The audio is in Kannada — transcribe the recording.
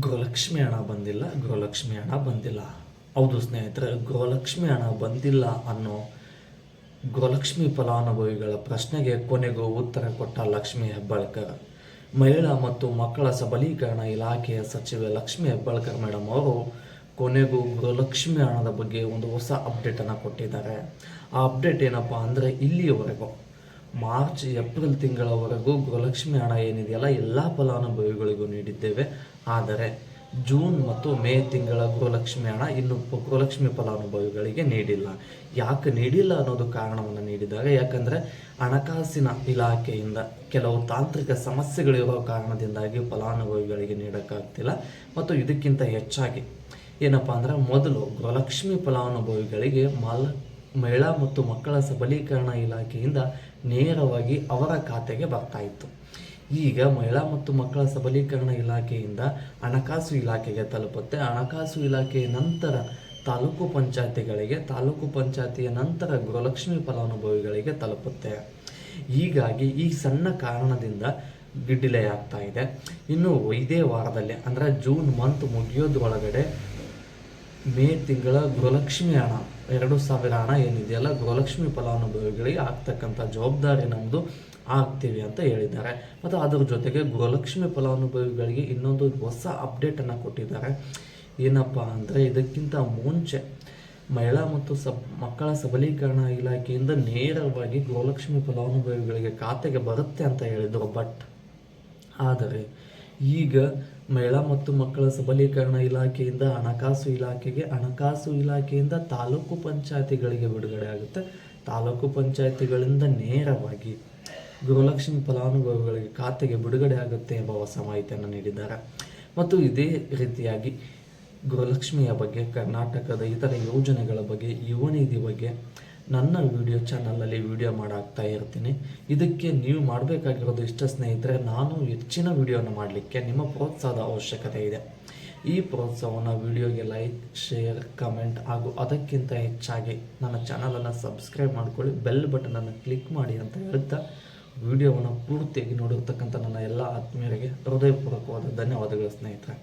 ಗೃಹಲಕ್ಷ್ಮಿ ಹಣ ಬಂದಿಲ್ಲ, ಗೃಹಲಕ್ಷ್ಮಿ ಹಣ ಬಂದಿಲ್ಲ. ಹೌದು ಸ್ನೇಹಿತರೆ, ಗೃಹಲಕ್ಷ್ಮಿ ಹಣ ಬಂದಿಲ್ಲ ಅನ್ನೋ ಗೃಹಲಕ್ಷ್ಮಿ ಫಲಾನುಭವಿಗಳ ಪ್ರಶ್ನೆಗೆ ಕೊನೆಗೂ ಉತ್ತರ ಕೊಟ್ಟ ಲಕ್ಷ್ಮಿ ಹೆಬ್ಬಾಳ್ಕರ್. ಮಹಿಳಾ ಮತ್ತು ಮಕ್ಕಳ ಸಬಲೀಕರಣ ಇಲಾಖೆಯ ಸಚಿವೆ ಲಕ್ಷ್ಮಿ ಹೆಬ್ಬಾಳ್ಕರ್ ಮೇಡಮ್ ಅವರು ಕೊನೆಗೂ ಗೃಹಲಕ್ಷ್ಮಿ ಹಣದ ಬಗ್ಗೆ ಒಂದು ಹೊಸ ಅಪ್ಡೇಟನ್ನು ಕೊಟ್ಟಿದ್ದಾರೆ. ಆ ಅಪ್ಡೇಟ್ ಏನಪ್ಪ ಅಂದರೆ ಇಲ್ಲಿಯವರೆಗೂ. ಮಾರ್ಚ್, ಏಪ್ರಿಲ್ ತಿಂಗಳವರೆಗೂ ಗೃಹಲಕ್ಷ್ಮಿ ಹಣ ಏನಿದೆಯಲ್ಲ, ಎಲ್ಲ ಫಲಾನುಭವಿಗಳಿಗೂ ನೀಡಿದ್ದೇವೆ. ಆದರೆ ಜೂನ್ ಮತ್ತು ಮೇ ತಿಂಗಳ ಗೃಹಲಕ್ಷ್ಮಿ ಹಣ ಇನ್ನು ಗೃಹಲಕ್ಷ್ಮಿ ಫಲಾನುಭವಿಗಳಿಗೆ ನೀಡಿಲ್ಲ. ಯಾಕೆ ನೀಡಿಲ್ಲ ಅನ್ನೋದು ಕಾರಣವನ್ನು ನೀಡಿದಾಗ, ಯಾಕಂದರೆ ಹಣಕಾಸಿನ ಇಲಾಖೆಯಿಂದ ಕೆಲವು ತಾಂತ್ರಿಕ ಸಮಸ್ಯೆಗಳಿರೋ ಕಾರಣದಿಂದಾಗಿ ಫಲಾನುಭವಿಗಳಿಗೆ ನೀಡೋಕ್ಕಾಗ್ತಿಲ್ಲ. ಮತ್ತು ಇದಕ್ಕಿಂತ ಹೆಚ್ಚಾಗಿ ಏನಪ್ಪ ಅಂದ್ರೆ ಮೊದಲು ಗೃಹಲಕ್ಷ್ಮಿ ಫಲಾನುಭವಿಗಳಿಗೆ ಮಲ್ ಮಹಿಳಾ ಮತ್ತು ಮಕ್ಕಳ ಸಬಲೀಕರಣ ಇಲಾಖೆಯಿಂದ ನೇರವಾಗಿ ಅವರ ಖಾತೆಗೆ ಬರ್ತಾ ಇತ್ತು. ಈಗ ಮಹಿಳಾ ಮತ್ತು ಮಕ್ಕಳ ಸಬಲೀಕರಣ ಇಲಾಖೆಯಿಂದ ಹಣಕಾಸು ಇಲಾಖೆಗೆ ತಲುಪುತ್ತೆ. ಹಣಕಾಸು ಇಲಾಖೆಯ ನಂತರ ತಾಲೂಕು ಪಂಚಾಯತಿಗಳಿಗೆ, ತಾಲೂಕು ಪಂಚಾಯತಿಯ ನಂತರ ಗೃಹಲಕ್ಷ್ಮಿ ಫಲಾನುಭವಿಗಳಿಗೆ ತಲುಪುತ್ತೆ. ಹೀಗಾಗಿ ಈ ಸಣ್ಣ ಕಾರಣದಿಂದ ಡಿಲೇ ಇದೆ. ಇನ್ನು ಇದೇ ವಾರದಲ್ಲಿ, ಅಂದರೆ ಜೂನ್ ಮಂತ್ ಮುಗಿಯೋದ್ರೊಳಗಡೆ ಮೇ ತಿಂಗಳ ಗೃಹಲಕ್ಷ್ಮಿ ಹಣ. ಎರಡು ಸಾವಿರ ಹಣ ಏನಿದೆಯಲ್ಲ ಗೃಹಲಕ್ಷ್ಮಿ ಫಲಾನುಭವಿಗಳಿಗೆ ಆಗ್ತಕ್ಕಂಥ ಜವಾಬ್ದಾರಿ ನಮ್ಮದು ಆಗ್ತೀವಿ ಅಂತ ಹೇಳಿದ್ದಾರೆ. ಮತ್ತು ಅದರ ಜೊತೆಗೆ ಗೃಹಲಕ್ಷ್ಮಿ ಫಲಾನುಭವಿಗಳಿಗೆ ಇನ್ನೊಂದು ಹೊಸ ಅಪ್ಡೇಟನ್ನು ಕೊಟ್ಟಿದ್ದಾರೆ. ಏನಪ್ಪ ಅಂದರೆ ಇದಕ್ಕಿಂತ ಮುಂಚೆ ಮಹಿಳಾ ಮತ್ತು ಸಬ್, ಮಕ್ಕಳ ಸಬಲೀಕರಣ ಇಲಾಖೆಯಿಂದ ನೇರವಾಗಿ ಗೃಹಲಕ್ಷ್ಮಿ ಫಲಾನುಭವಿಗಳಿಗೆ ಖಾತೆಗೆ ಬರುತ್ತೆ ಅಂತ ಹೇಳಿದರು. ಬಟ್ ಆದರೆ ಈಗ ಮಹಿಳಾ ಮತ್ತು ಮಕ್ಕಳ ಸಬಲೀಕರಣ ಇಲಾಖೆಯಿಂದ ಹಣಕಾಸು ಇಲಾಖೆಗೆ, ಹಣಕಾಸು ಇಲಾಖೆಯಿಂದ ತಾಲೂಕು ಪಂಚಾಯತಿಗಳಿಗೆ ಬಿಡುಗಡೆ ಆಗುತ್ತೆ. ತಾಲೂಕು ಪಂಚಾಯತಿಗಳಿಂದ ನೇರವಾಗಿ ಗೃಹಲಕ್ಷ್ಮಿ ಫಲಾನುಭವಿಗಳಿಗೆ ಖಾತೆಗೆ ಬಿಡುಗಡೆ ಆಗುತ್ತೆ ಎಂಬ ಹೊಸ ಮಾಹಿತಿಯನ್ನು ನೀಡಿದ್ದಾರೆ. ಮತ್ತು ಇದೇ ರೀತಿಯಾಗಿ ಗೃಹಲಕ್ಷ್ಮಿಯ ಬಗ್ಗೆ, ಕರ್ನಾಟಕದ ಇತರ ಯೋಜನೆಗಳ ಬಗ್ಗೆ, ಯುವ ನಿಧಿ ಬಗ್ಗೆ ನನ್ನ ವಿಡಿಯೋ ಚಾನಲಲ್ಲಿ ವಿಡಿಯೋ ಮಾಡಾಕ್ತಾ ಇರ್ತೀನಿ. ಇದಕ್ಕೆ ನೀವು ಮಾಡಬೇಕಾಗಿರೋದು ಇಷ್ಟ ಸ್ನೇಹಿತರೆ, ನಾನು ಹೆಚ್ಚಿನ ವಿಡಿಯೋನ ಮಾಡಲಿಕ್ಕೆ ನಿಮ್ಮ ಪ್ರೋತ್ಸಾಹದ ಅವಶ್ಯಕತೆ ಇದೆ. ಈ ಪ್ರೋತ್ಸಾಹವನ್ನು ವಿಡಿಯೋಗೆ ಲೈಕ್ ಶೇರ್ ಕಮೆಂಟ್ ಹಾಗೂ ಅದಕ್ಕಿಂತ ಹೆಚ್ಚಾಗಿ ನನ್ನ ಚಾನಲನ್ನು ಸಬ್ಸ್ಕ್ರೈಬ್ ಮಾಡ್ಕೊಳ್ಳಿ. ಬೆಲ್ ಬಟನನ್ನು ಕ್ಲಿಕ್ ಮಾಡಿ ಅಂತ ಹೇಳ್ತಾ ವಿಡಿಯೋವನ್ನು ಪೂರ್ತಿಯಾಗಿ ನೋಡಿರ್ತಕ್ಕಂಥ ನನ್ನ ಎಲ್ಲ ಆತ್ಮೀಯರಿಗೆ ಹೃದಯಪೂರ್ವಕವಾದ ಧನ್ಯವಾದಗಳು ಸ್ನೇಹಿತರೆ.